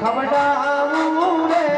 கபடாவும்